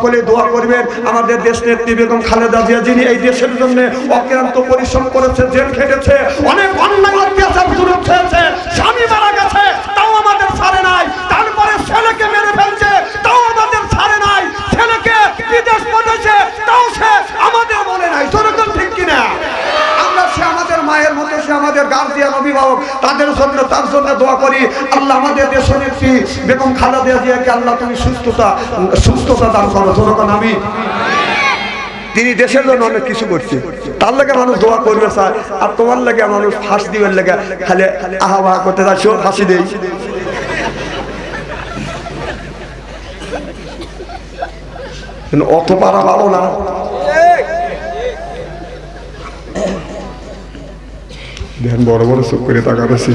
সকলে দোয়া করবেন। আমাদের দেশ নেত্রী বেগম খালেদা জিয়া যিনি এই দেশের জন্য অক্লান্ত পরিশ্রম করেছে, জেল খেটেছে, অনেক অন্যায় অত্যাচার দূর হয়েছে স্বামী মারা গেছে তাও আমাদের ছাড়ে নাই তারপরে ছেলেকে মেরে ফেলছে তাও আমাদের ছাড়ে নাই ছেলেকে বিদেশ পাঠাচ্ছে তাও সে আমাদের মনে নাই সেরকম ঠিক কিনা আমরা সে আমাদের মায়ের মতো সে আমাদের গার্জিয়ান অভিভাবক, তাদের জন্য, তার জন্য দোয়া করি। আল্লাহ আমাদের দেশের নেত্রী বেগম খালেদা জিয়াকে আল্লাহ তুমি সুস্থতা সুস্থতা দান করো। যেরকম আমি তিনি দেশের জন্য অনেক কিছু করছে। তার লাগে মানুষ দোয়া করবে, স্যার। আর তোমার লাগে মানুষ ফাঁস দিবেন লেগে। খালি আহা বাহা করতে যাচ্ছ, ফাঁসি দেই। অত পারা ভালো না। দেখেন, বড় বড় চোখ করে তাকাতেছি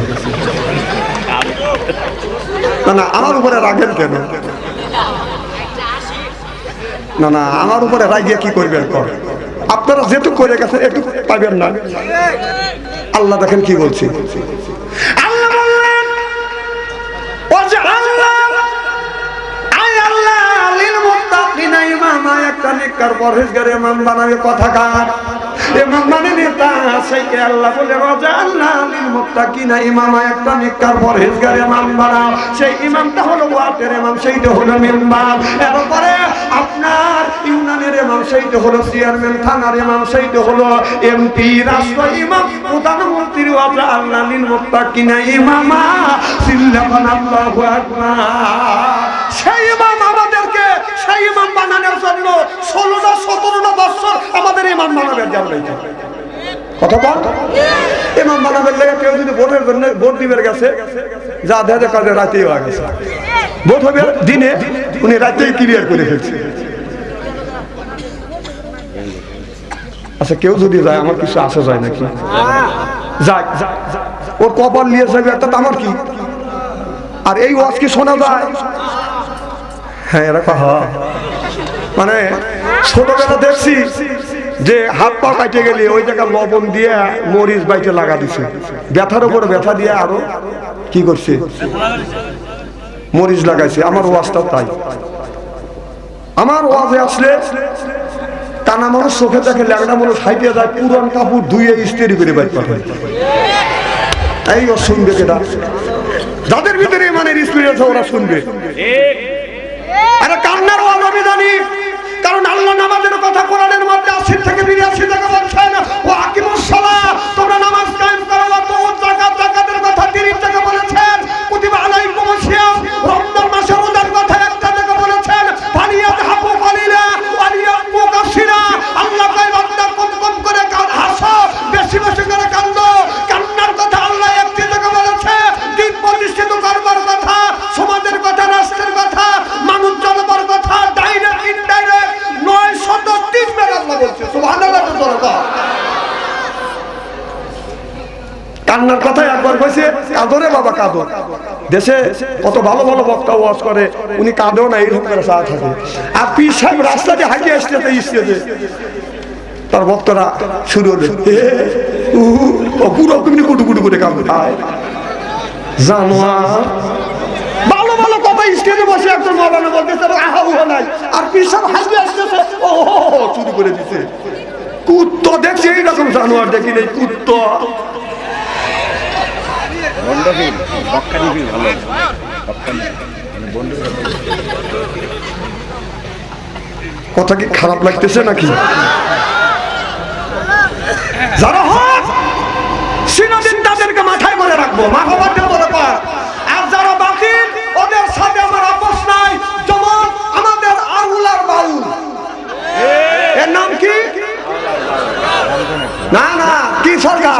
না না, আমার উপরে রাগেন কেন? না না, আমার উপরে রাগিয়ে কি করবেন কর? আপনারা যেটুক করে গেছেন একটু পাবেন না। আল্লাহ দেখেন কি বলছি। একটা নেককার পরহেজগার ইমাম বানাবে কথাকার। ইমাম আল্লাহ। সেই হলো সেইটা হলো। এরপরে আপনার ইউনিয়নের ইমাম, সেইটা হলো চেয়ারম্যান, থানার সেইটা হলো রাষ্ট্র ইমাম, প্রধানমন্ত্রী, আল্লাহ, আমাদেরকে সেই ইমাম বানানোর জন্য ষোলোটা সতেরোটা বছর আমাদের ইমাম বানাবেন জানবেন লেগে কেউ যদি জন্য গেছে। যা হবে দিনে, উনি ক্লিয়ার করে আচ্ছা কেউ যদি যায়, আমার কিছু আসা যায় নাকি? যাক, ওর কপাল নিয়ে যাবে একটা আমার কি? আর এই ওয়াজ কি শোনা যায়? হ্যাঁ এরা মানে ছোটবেলা দেখছি যে হাত পা কাটে গেলে ওই জায়গা লবণ দিয়ে মরিচ বাইটে লাগা দিছে। ব্যথার উপরে ব্যথা দিয়ে আরও কি করছে? মরিচ লাগাইছে। আমার ওয়াজটা তাই। আমার ওয়াজে আসলে টানা মানুষ চোখে দেখে ল্যাংটা মানুষ হাইটে যায় পুরান কাপড় ধুয়ে ইস্তেরি করে বাইক পাঠায় এই ও শুনবে কেটা যাদের ভিতরে মানে স্পিরিট ওরা শুনবে। আরে কান্নার ওয়াজ আমি জানি। কারণ আল্লাহ নামাজের কথা কোরআনের মধ্যে আশির থেকে বিরাশি টাকা বলছেন ও আকিমুস সালাহ তোমরা নামাজ কায়েম করো দেশে কত ভালো ভালো বক্তা ওয়াজ করে, উনি কাঁদেও না এইরকম করে থাকে। আর পীর সাহেব রাস্তা দিয়ে হাঁটিয়ে আসতে স্টেজে তার ভক্তরা শুরু হলে পুরো তুমি কুটু কুটু করে কাঁদবে। জানোয়ার, ভালো ভালো বসে একজন নাই। আর করে কুত্ত দেখছি, এইরকম জানোয়ার দেখি নেই, কুত্ত। বন্ডফিল বক্কানি ফিল ভালো। বন্ড কথা কি খারাপ লাগতেছে নাকি? যারা হক, সিনোদিন তাদেরকে মাথায় করে রাখব। মা বাবার দেবো ব্যাপার আর যারা বাতিল, ওদের সাথে আমার আপোষ নাই। যেমন আমাদের বাউল এর নাম কি? না না, কি সরকার?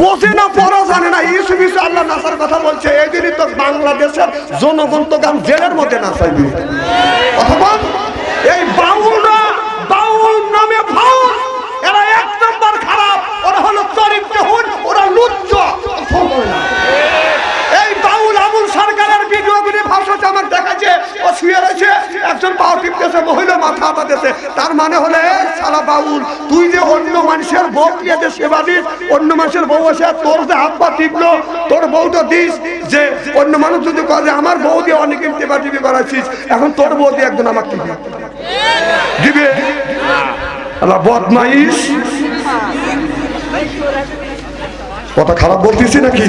বসে না, পড়া জানে না। ইসু বিশু আল্লাহ নাসার কথা বলছে এই জন্যই তো বাংলাদেশের জনগণ তো গান জেলের মধ্যে নাসাই দিল অথবা এই বাউলরা, বাউল নামে ভাউল, এরা এক নম্বর খারাপ, ওরা হলো চরিত্রহীন, ওরা লুচ্চ এই বাউল আমুল সরকারের ভিডিওগুলি ভাষাতে আমার দেখাচ্ছে, ও শুয়ে রয়েছে, একজন পাওয়া টিপতেছে, মহিলা মাথা হাতাতেছে, তার মানে হলে সালা বাউল। তুই যে অন্য মানুষের বউ দিয়ে সেবা দিস, অন্য মানুষের বউ এসে তোর যে পা টিপলো তোর বউটা দিস যে অন্য মানুষ যদি কয় আমার বউ দিয়ে অনেকে টেপা টিপি করাচ্ছিস, এখন তোর বউ দিয়ে একজন আমাকে টিপি দিবে? আল্লাহ, বদমাইশ। কথা খারাপ বলতেছি নাকি?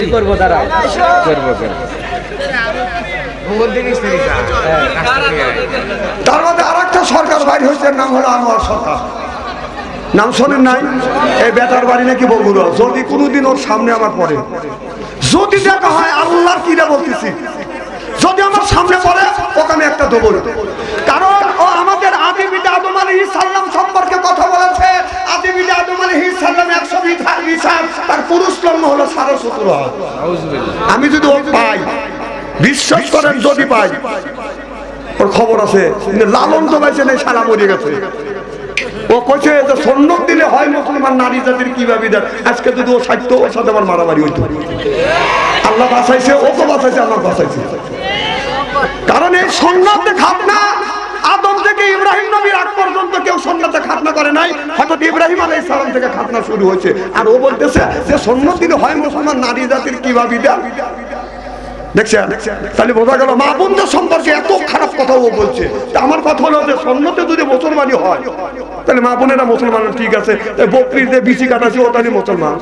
ইস্তারি করব তারা করব করব। তার মধ্যে আর একটা সরকার বাড়ি হয়েছে নাম হলো আনোয়ার সরকার। নাম শোনেন নাই? এই বেটার বাড়ি নাকি বগুড়া? যদি কোনোদিন ওর সামনে আমার পড়ে। যদি দেখা হয় আল্লাহর কিরা বলতেছি? যদি আমার সামনে পড়ে ওকে আমি একটা দেবো কারণ ও আমাদের আদি আদম আলী সাল্লাম সম্পর্কে কথা বলেছে। আমি যদি পাই, বিশ্বাস করেন যদি পাই, ওর খবর আছে লালন সারা মরে গেছে। ও কইছে যে সন্ন্যত দিলে হয় মুসলমান, নারী জাতির কীভাবে দেখ আজকে যদি ও সাহিত্য, ওর সাথে আমার মারামারি হইতো। আল্লাহ বাঁচাইছে, ও তো বাঁচাইছে আমার বাঁচাইছে। কারণ এই সন্ন্যতে খাতনা আদম থেকে ইব্রাহিম নবীর আগ পর্যন্ত কেউ সন্ন্যতে খাতনা করে নাই হঠাৎ ইব্রাহিম আলাইহিস সালাম থেকে খাতনা শুরু হয়েছে। আর ও বলতেছে যে সন্ন্যত হয় মুসলমান নারী জাতির কীভাবে দেখ দেখছেন? তাহলে বোঝা মা বোনদের এত খারাপ কথা ও বলছে। আমার কথা হলো হয়, তাহলে মা মুসলমান, ঠিক আছে। যে ও তাহলে মুসলমান।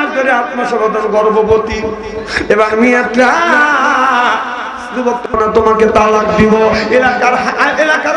মাস ধরে আত্মসমাধান গর্ভবতী। এবার মেয়েটা তোমাকে তালাক দিব। এলাকার এলাকার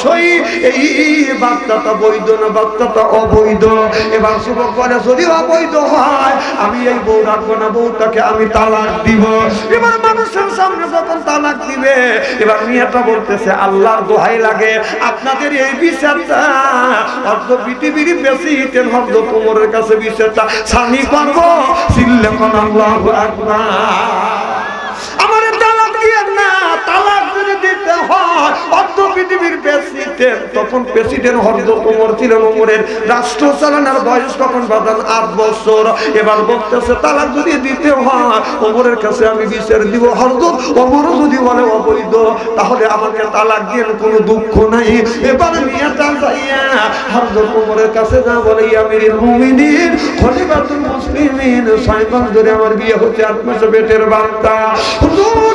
অবশ্যই এই বাচ্চাটা বৈধ না বাচ্চাটা অবৈধ। এবার যুবক বলে, যদি অবৈধ হয়, আমি এই বউ রাখব না, বউটাকে আমি তালাক দিব। এবার মানুষের সামনে যখন তালাক দিবে, এবার মেয়েটা বলতেছে, আল্লাহর দোহাই লাগে, আপনাদের এই বিচারটা অর্ধ পৃথিবীর বেশি হিতেন হর্দ কোমরের কাছে বিচারটা স্বামী করব, চিল্লে কোন আল্লাহ আকবার। আমার তালাক দিয়ে না, তালাক যদি দিতে হয়, অর্ধ পৃথিবীর প্রেসিডেন্ট, তখন প্রেসিডেন্ট হর্দ কোমর ছিলেন ওমরের রাষ্ট্র চালানোর বয়স তখন বাদান আট বছর। এবার বলতেছে, তালাক যদি দিতে হয়, ওমরের কাছে আমি বিচার দিব। হর্দ ওমর যদি বলে, অবৈধ, তাহলে আমাকে তালাক দিয়ে কোনো দুঃখ নাই। এবার মেয়েটা যাইয়া হর্দ কোমরের কাছে যা বলে আমির মুমিনিন, খলিফাতুল মুসলিমিন, সাইবান ধরে আমার বিয়ে হচ্ছে আট মাসে পেটের বার্তা। হুজুর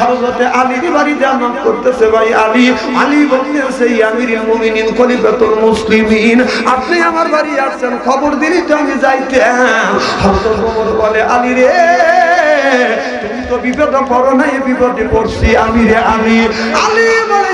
হযরতে আলীর বাড়িতে আমল করতেছে ভাই আলী। আলী বলতেছে আমিরুল মুমিনিন, খলিফাতুল মুসলিমিন, আপনি আমার বাড়ি আসছেন, খবর দিলি তো আমি যাইতাম হযরত ওমর বলে, আলী রে, তুমি তো বিপদে পড়ো নাই, বিপদে পড়ছি আমি রে আমি আলী বলে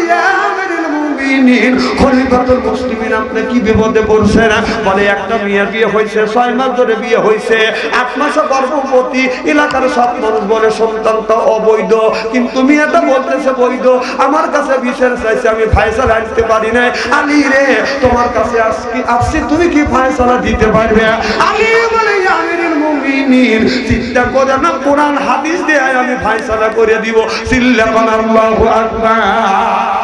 আমার কাছে আমি ফায়সালা আনতে পারি না আলী রে, তোমার কাছে আজকে আসছি, তুমি কি ফায়সালা দিতে পারবে? আলী বলে আমিরুল মুমিনিন, চিন্তা করে না, কোরআন, হাদিস দিয়ে আমি ফায়সালা করে দিব। সিল্লাকান আল্লাহু আকবার।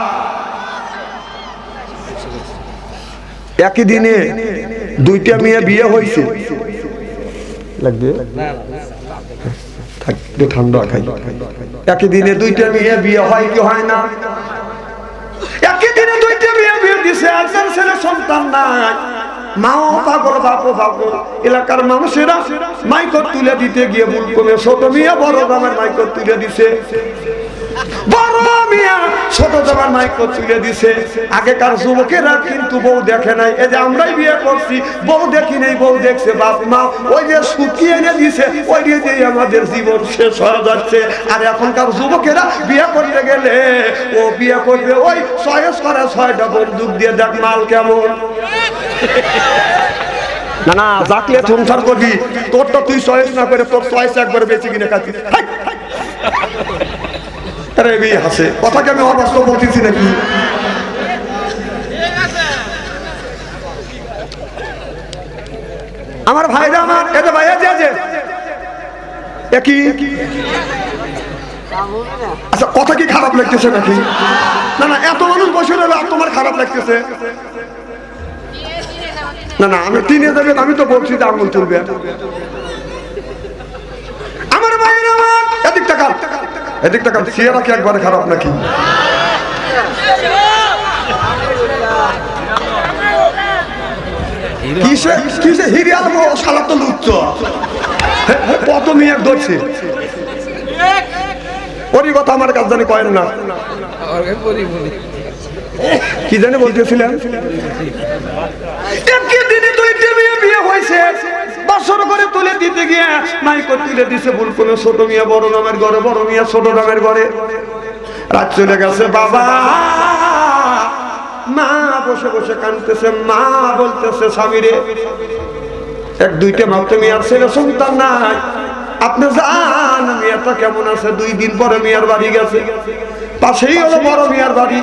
একই দিনে দুইটা মেয়ে বিয়ে হয়েছে। লাগবে? থাক, একটু ঠান্ডা খাই। একই দিনে দুইটা মেয়ে বিয়ে হয় কি হয় না? একই দিনে দুইটা মেয়ে বিয়ে দিছে একজন ছেলে সন্তান নাই। মাও পাগল, বাপও পাগল। এলাকার মানুষেরা মাইকর তুলে দিতে গিয়ে ভুল করে। ছোট বড় দামের মাইকর তুলে দিছে। বড় তুলে দিছে। আগেকার যুবকেরা কিন্তু বউ দেখে নাই। এই যে আমরাই বিয়ে করছি, বউ দেখি নাই, বউ দেখছে বাপ, মা। ওই যে সুখী এনে দিছে, ওই দিয়ে আমাদের জীবন শেষ হয়ে যাচ্ছে। আর এখনকার যুবকেরা বিয়ে করতে গেলে, ও বিয়ে করবে ওই ছয় ছয় ছয়টা বন্দুক দিয়ে দেখ মাল কেমন। না না, জাকলে সংসার করবি। তোরটা তুই চয়েস না করে, তোর চয়েস একবার বেঁচে কিনে খাচ্ছিস। হাসে। কথা কি আমি অবাস্তব বলতেছি নাকি? আমার ভাইরা আমার এটা ভাই আছে আছে একই আচ্ছা কথা কি খারাপ লাগতেছে নাকি? না না, এত মানুষ বসে রইল তোমার খারাপ লাগতেছে। না না, আমি তিনে দেবেন আমি তো বলছি যে আঙুল তুলবে আমার ভাইরা আমার এদিক টাকা এদিক টাকা চেয়ারা কি একবারে খারাপ নাকি? আমার কাজ জানি কয়েন না। কি জানি বছর করে তুলে দিতে গিয়ে বড় মেয়ে, ছোট ঘরে। রাত চলে গেছে, বাবা। মা বসে বসে মা বলতেছে এক দুইটা মাত্র মেয়ার ছেলে, সন্তান নাই। আপনি জান, মেয়েটা কেমন আছে? দুই দিন পরে মেয়ের বাড়ি গেছে। পাশেই হলো বড় মিয়ার বাড়ি।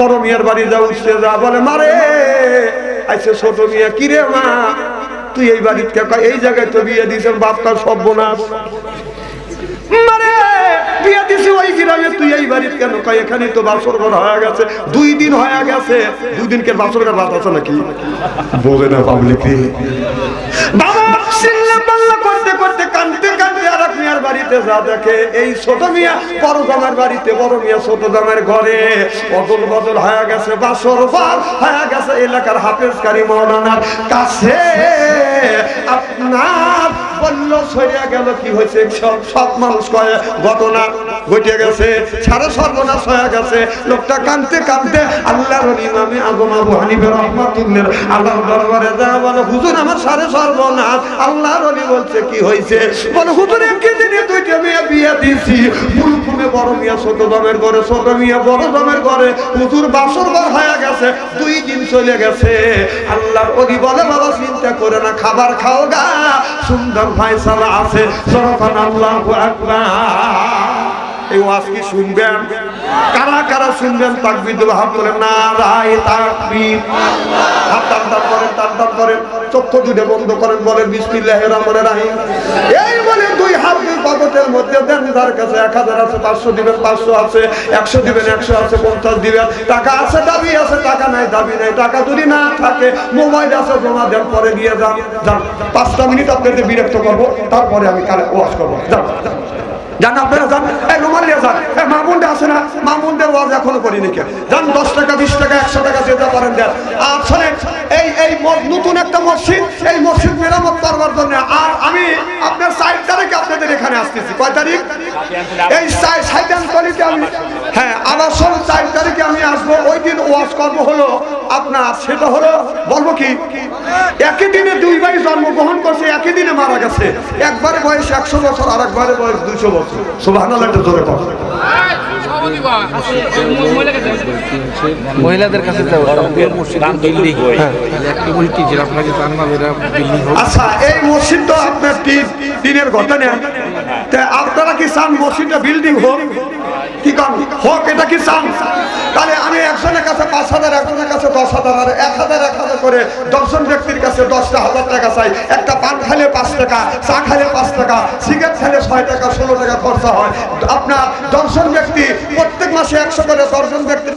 বড় মিয়ার বাড়ি যা উঠছে যা বলে মারে আইসে ছোট মিয়া কিরে মা? তুই এই বাড়িতে এই জায়গায় তো বিয়ে দিয়েছেন বাপটার সর্বনাশ। মারে বিয়ে দিছি ওই গ্রামে তুই এই বাড়িতে কেন কয়? এখানে তো বাসর ঘর হয়ে গেছে দুই দিন হয়ে গেছে। দুই দিনকে বাসর ঘর বাদ আছে নাকি? বলে না পাবলিক বাবা! বাড়িতে যা দেখে, এই ছোট মিয়া বড় বাড়িতে, বড় মিয়া ছোট ঘরে। অদল বদল হয়ে গেছে, বাসর বার হয়ে গেছে এলাকার হাফেজকারী মৌলানার কাছে। আপনার দুই দিন চলে গেছে। আল্লাহর অলি বলে, বাবা, চিন্তা করে না, খাবার খাও গা। সুন্দর ফায়সালা আছে সরফান আল্লাহ এই ওয়াজ কি শুনবেন? কারা কারা শুনবেন তাকবীর দেবো হাত করে না রায় তাকবীর। হাত টান টান করেন, টান টান করেন। চক্ষু দুটো বন্ধ করেন বলেন বিসমিল্লাহ রহমান রাহিম। এই বলে দুই হাত দুই পকেটের মধ্যে দেন যার কাছে এক হাজার আছে, পাঁচশো দিবেন, পাঁচশো আছে, একশো দিবেন, একশো আছে, পঞ্চাশ দিবেন। টাকা আছে, দাবি আছে, টাকা নাই, দাবি নাই। টাকা যদি না থাকে, মোবাইল আছে, জমা দেন, পরে দিয়ে যান। যান, পাঁচটা মিনিট আপনাদের বিরক্ত করব, তারপরে আমি কালে ওয়াশ করব। যান। যান আপনারা যান এই রুমাল নিয়ে যান এই মামুনটা আছে না? মামুনদের ওয়াজ এখনও করিনি কে? যান দশ টাকা, বিশ টাকা, একশো টাকা যেতে পারেন দেন। আর শোনেন, এই এই নতুন একটা মসজিদ, এই মসজিদ মেরামত করবার জন্য আর আমি আপনার সাইড তারিখে আপনাদের এখানে আসতেছি। কয় তারিখ? এই সাইদান তারিখে আমি হ্যাঁ শোন চার তারিখে আমি আসব। ওই দিন ওয়াজ করব হলো আপনার সেটা হলো বলব কি একই দিনে দুই ভাই জন্মগ্রহণ করছে একই দিনে মারা গেছে। একবারে বয়স একশো বছর আর একবারে বয়স দুইশো বছর। সুবাহ জোরে মহিলাদের কাছে বিল্ডিং হোক। আচ্ছা এই মসজিদ তো আপনার টিনের ঘটনা? আপনারা কি চান মসজিদটা বিল্ডিং হোক? কি কি তাহলে আমি কাছে পাঁচ হাজার কাছে দশ হাজার, আর এক হাজার এক হাজার করে ব্যক্তির কাছে দশটা হাজার টাকা চাই। একটা খালে টাকা পাঁচ টাকা খালে ছয় টাকা, ষোলো টাকা খরচা হয়। আপনার দশজন ব্যক্তি প্রত্যেক মাসে একশো করে দশজন ব্যক্তি